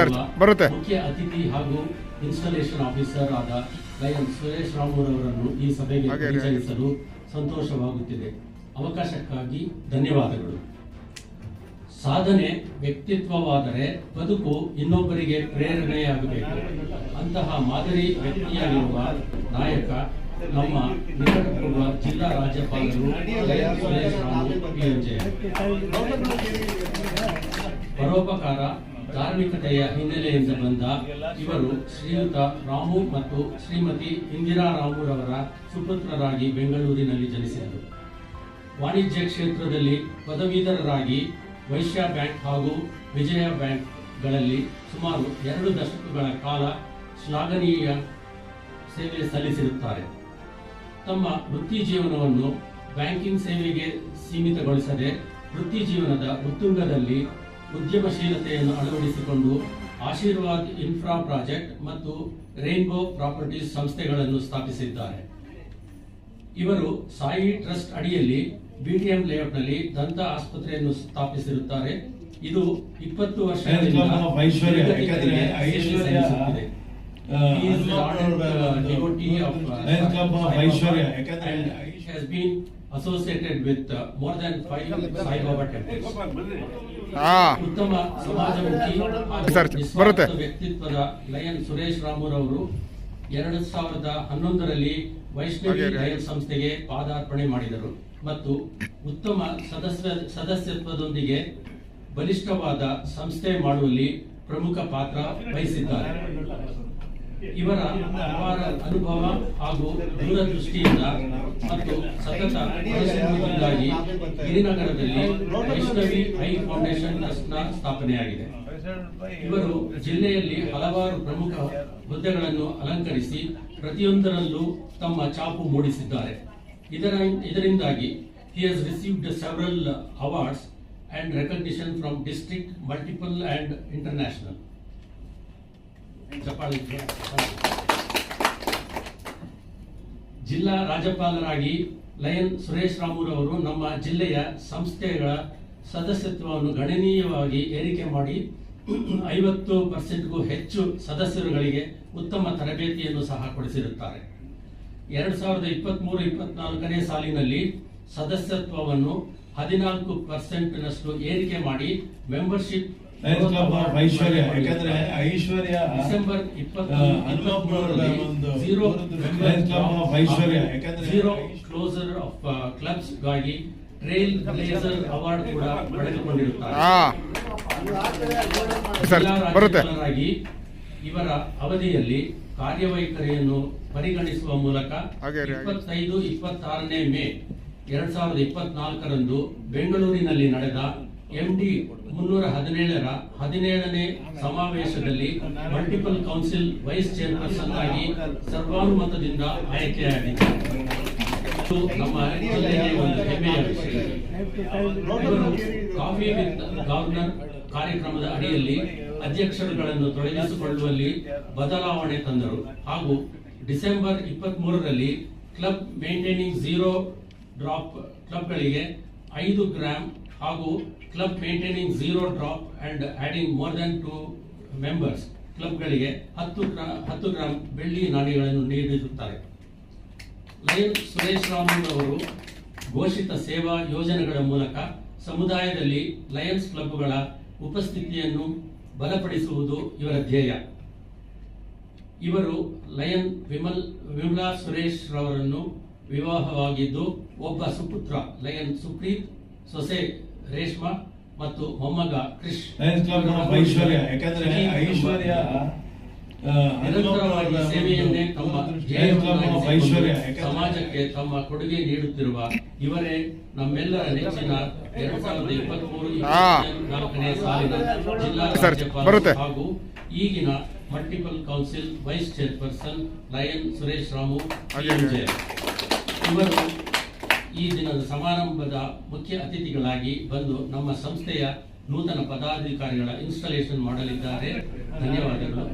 Sir, ಬರುತ್ತೆ. ಮುಖ್ಯ ಅತಿಥಿ ಹಾಗೂ ಇನ್ಸ್ಟಾಲೇಷನ್ ಆಫೀಸರ್ ಆದ ಲಯನ್ ಸುರೇಶ್ ರಾಮೂರವರನ್ನು ಈ ಸಭೆಗೆ ಪರಿಚಯಿಸಲು ಸಂತೋಷವಾಗುತ್ತಿದೆ. ಅವಕಾಶಕ್ಕಾಗಿ ಧನ್ಯವಾದಗಳು. ಸಾಧನೆ ವ್ಯಕ್ತಿತ್ವವಾದರೆ ಬದುಕು ಇನ್ನೊಬ್ಬರಿಗೆ ಪ್ರೇರಣೆಯಾಗಬೇಕು. ಅಂತಹ ಮಾದರಿ ವ್ಯಕ್ತಿಯಾಗಿರುವ ನಾಯಕ ನಮ್ಮ ನಿಕಟಪೂರ್ವ ಜಿಲ್ಲಾ ರಾಜ್ಯಪಾಲರು ಸುರೇಶ್ ರಾಮು ಪರೋಪಕಾರ ಧಾರ್ಮಿಕತೆಯ ಹಿನ್ನೆಲೆಯಿಂದ ಬಂದ ಇವರು ಶ್ರೀಯುತ ರಾಮು ಮತ್ತು ಶ್ರೀಮತಿ ಇಂದಿರಾ ರಾಮುರವರ ಸುಪುತ್ರರಾಗಿ ಬೆಂಗಳೂರಿನಲ್ಲಿ ಜನಿಸಿದರು. ವಾಣಿಜ್ಯ ಕ್ಷೇತ್ರದಲ್ಲಿ ಪದವೀಧರರಾಗಿ ವೈಶ್ಯ ಬ್ಯಾಂಕ್ ಹಾಗೂ ವಿಜಯ ಬ್ಯಾಂಕ್ಗಳಲ್ಲಿ ಸುಮಾರು ಎರಡು ದಶಕಗಳ ಕಾಲ ಶ್ಲಾಘನೀಯ ಸೇವೆ ಸಲ್ಲಿಸಿರುತ್ತಾರೆ. ತಮ್ಮ ವೃತ್ತಿ ಜೀವನವನ್ನು ಬ್ಯಾಂಕಿಂಗ್ ಸೇವೆಗೆ ಸೀಮಿತಗೊಳಿಸದೆ ವೃತ್ತಿ ಜೀವನದ ಉತ್ತುಂಗದಲ್ಲಿ ಉದ್ಯಮಶೀಲತೆಯನ್ನು ಅಳವಡಿಸಿಕೊಂಡು ಆಶೀರ್ವಾದ್ ಇನ್ಫ್ರಾ ಪ್ರಾಜೆಕ್ಟ್ ಮತ್ತು ರೈನ್ಬೋ ಪ್ರಾಪರ್ಟೀಸ್ ಸಂಸ್ಥೆಗಳನ್ನು ಸ್ಥಾಪಿಸಿದ್ದಾರೆ. ಇವರು ಸಾಯಿ ಟ್ರಸ್ಟ್ ಅಡಿಯಲ್ಲಿ ಬಿಟಿಎಂ ಲೇಔಟ್ನಲ್ಲಿ ದಂತ ಆಸ್ಪತ್ರೆಯನ್ನು ಸ್ಥಾಪಿಸಿರುತ್ತಾರೆ. ಇದು ಇಪ್ಪತ್ತು ವರ್ಷಗಳಿಂದ Welcome of uh, of, uh, of Sai Aishwarya. Baba has been associated with uh, more than five Sai Baba temples. ಹಾ ಉತ್ತಮ ಸಮಾಜಮುಖಿ ಹಾಗೂ ನಿಸ್ವಾರ್ಥ. ವ್ಯಕ್ತಿತ್ವದ ಲಯನ್ ಸುರೇಶ್ ರಾಮುರವರು ಎರಡು ಸಾವಿರದ ಹನ್ನೊಂದರಲ್ಲಿ ವೈಷ್ಣವಿ. ಲಯನ್ ಸಂಸ್ಥೆಗೆ ಪಾದಾರ್ಪಣೆ ಮಾಡಿದರು ಮತ್ತು ಉತ್ತಮ ಸದಸ್ಯ ಸದಸ್ಯತ್ವದೊಂದಿಗೆ ಬಲಿಷ್ಠವಾದ ಸಂಸ್ಥೆ ಮಾಡುವಲ್ಲಿ ಪ್ರಮುಖ ಪಾತ್ರ ವಹಿಸಿದ್ದಾರೆ ಇವರ ಅಪಾರ ಅನುಭವ ಹಾಗೂ ದೂರದೃಷ್ಟಿಯಿಂದ ಮತ್ತು ಸತತ ಪರಿಶ್ರಮದಿಂದಾಗಿ ಗಿರಿನಗರದಲ್ಲಿ ವೈಷ್ಣವಿ ಐ ಫೌಂಡೇಶನ್ ಟ್ರಸ್ಟ್ನ ಸ್ಥಾಪನೆಯಾಗಿದೆ ಇವರು ಜಿಲ್ಲೆಯಲ್ಲಿ ಹಲವಾರು ಪ್ರಮುಖ ಹುದ್ದೆಗಳನ್ನು ಅಲಂಕರಿಸಿ ಪ್ರತಿಯೊಂದರಲ್ಲೂ ತಮ್ಮ ಛಾಪು ಮೂಡಿಸಿದ್ದಾರೆ ಇದರ ಇದರಿಂದಾಗಿ he has received several awards and recognition from district, multiple and international. ಜಿಲ್ಲಾ ರಾಜ್ಯಪಾಲರಾಗಿ ಲಯನ್ ಸುರೇಶ್ ರಾಮುರವರು ನಮ್ಮ ಜಿಲ್ಲೆಯ ಸಂಸ್ಥೆಗಳ ಸದಸ್ಯತ್ವವನ್ನು ಗಣನೀಯವಾಗಿ ಏರಿಕೆ ಮಾಡಿ ಐವತ್ತು ಪರ್ಸೆಂಟ್ಗೂ ಹೆಚ್ಚು ಸದಸ್ಯರುಗಳಿಗೆ ಉತ್ತಮ ತರಬೇತಿಯನ್ನು ಸಹ ಕೊಡಿಸಿರುತ್ತಾರೆ. ಎರಡ್ ಸಾವಿರದ ಇಪ್ಪತ್ತ್ ಮೂರು ಇಪ್ಪತ್ನಾಲ್ಕನೇ ಸಾಲಿನಲ್ಲಿ ಸದಸ್ಯತ್ವವನ್ನು ಹದಿನಾಲ್ಕು ಪರ್ಸೆಂಟ್ನಷ್ಟು ಏರಿಕೆ ಮಾಡಿ membership lions club of Aishwarya ಯಾಕಂದ್ರೆ ಐಶ್ವರ್ಯ ಡಿಸೆಂಬರ್ ಒಂದು zero lions club of Aishwarya ಯಾಕಂದ್ರೆ ಝೀರೋ ಕ್ಲೋಸರ್ ಆಫ್ ಕ್ಲಬ್ಸ್ಗಾಗಿ ಟ್ರೈಲ್ ಬ್ಲೇಸರ್ ಅವಾರ್ಡ್ ಕೂಡ ಪಡೆದುಕೊಂಡಿರುತ್ತಾರೆ ಸರ್, ಬರುತ್ತೆ. ಇವರ ಅವಧಿಯಲ್ಲಿ ಕಾರ್ಯವೈಖರಿಯನ್ನು ಪರಿಗಣಿಸುವ ಮೂಲಕ. ಇಪ್ಪತ್ತೈದು ಇಪ್ಪತ್ತಾರನೇ ಮೇ ಎರಡ್ ಸಾವಿರದ ಇಪ್ಪತ್ನಾಲ್ಕರಂದು ಬೆಂಗಳೂರಿನಲ್ಲಿ ನಡೆದ ಎಂಡಿ ಮುನ್ನೂರ ಹದಿನೇಳರ ಹದಿನೇಳನೇ ಸಮಾವೇಶದಲ್ಲಿ ಮಲ್ಟಿಪಲ್ ಕೌನ್ಸಿಲ್ ವೈಸ್ ಚೇರ್ಪರ್ಸನ್ ಆಗಿ ಸರ್ವಾನುಮತದಿಂದ ಆಯ್ಕೆಯಾಗಿದೆ ನಮ್ಮ ಕಾಫಿ ವಿತ್ ಗವರ್ನರ್ ಕಾರ್ಯಕ್ರಮದ ಅಡಿಯಲ್ಲಿ ಅಧ್ಯಕ್ಷರುಗಳನ್ನು ತೊಡಗಿಸಿಕೊಳ್ಳುವಲ್ಲಿ ಬದಲಾವಣೆ ತಂದರು. ಹಾಗೂ ಡಿಸೆಂಬರ್ ಇಪ್ಪತ್ತ್ ಮೂರರಲ್ಲಿ ಕ್ಲಬ್ ಮೇಂಟೈನಿಂಗ್ ಝೀರೋ ಡ್ರಾಪ್ ಕ್ಲಬ್ಗಳಿಗೆ ಐದು ಗ್ರಾಮ್ ಹಾಗೂ club maintaining zero drop and adding more than two members ಕ್ಲಬ್ಗಳಿಗೆ ಹತ್ತು ಹತ್ತು ಗ್ರಾಂ ಬೆಳ್ಳಿ ನಾಣ್ಯಗಳನ್ನು ನೀಡಿರುತ್ತಾರೆ. ಲಯನ್ ಸುರೇಶ್ ರಾಮನ್ ಅವರು ಘೋಷಿತ ಸೇವಾ ಯೋಜನೆಗಳ ಮೂಲಕ ಸಮುದಾಯದಲ್ಲಿ ಲಯನ್ಸ್ ಕ್ಲಬ್ಗಳ ಉಪಸ್ಥಿತಿಯನ್ನು ಬಲಪಡಿಸುವುದು ಇವರ ಧ್ಯೇಯ. ಇವರು ಲಯನ್ ವಿಮಲ್, ವಿಮಲಾ ಸುರೇಶ್ ರವರನ್ನು ವಿವಾಹವಾಗಿದ್ದು ಒಬ್ಬ ಸುಪುತ್ರ ಲಯನ್ ಸುಪ್ರೀತ್ ಸೊಸೆ ರೇಷ್ಮಾ ಮತ್ತು ಮೊಮ್ಮಗ Krish. Lions club of Aishwarya. ಯಾಕಂದ್ರೆ ಐಶ್ವರ್ಯ ನಿರಂತರವಾಗಿ ಸೇವೆಯನ್ನೇ ತಮ್ಮ ಐಶ್ವರ್ಯ. ಸಮಾಜಕ್ಕೆ ತಮ್ಮ ಕೊಡುಗೆ ನೀಡುತ್ತಿರುವ ಇವರೇ ನಮ್ಮೆಲ್ಲರ ನೆಚ್ಚಿನ ಎರಡ್ ಸಾವಿರದ ಇಪ್ಪತ್ಮೂರು. ನಾಲ್ಕನೇ ಸಾಲಿನ ಜಿಲ್ಲಾ ಸರ್, ಬರುತ್ತೆ. ಹಾಗೂ ಈಗಿನ multiple council vice chairperson lion Suresh Ramu ಇವರು ಈ ದಿನದ ಸಮಾರಂಭದ ಮುಖ್ಯ ಅತಿಥಿಗಳಾಗಿ ಬಂದು ನಮ್ಮ ಸಂಸ್ಥೆಯ ನೂತನ ಪದಾಧಿಕಾರಿಗಳ ಇನ್ಸ್ಟಾಲೇಷನ್ ಮಾಡಲಿದ್ದಾರೆ. ಧನ್ಯವಾದಗಳು.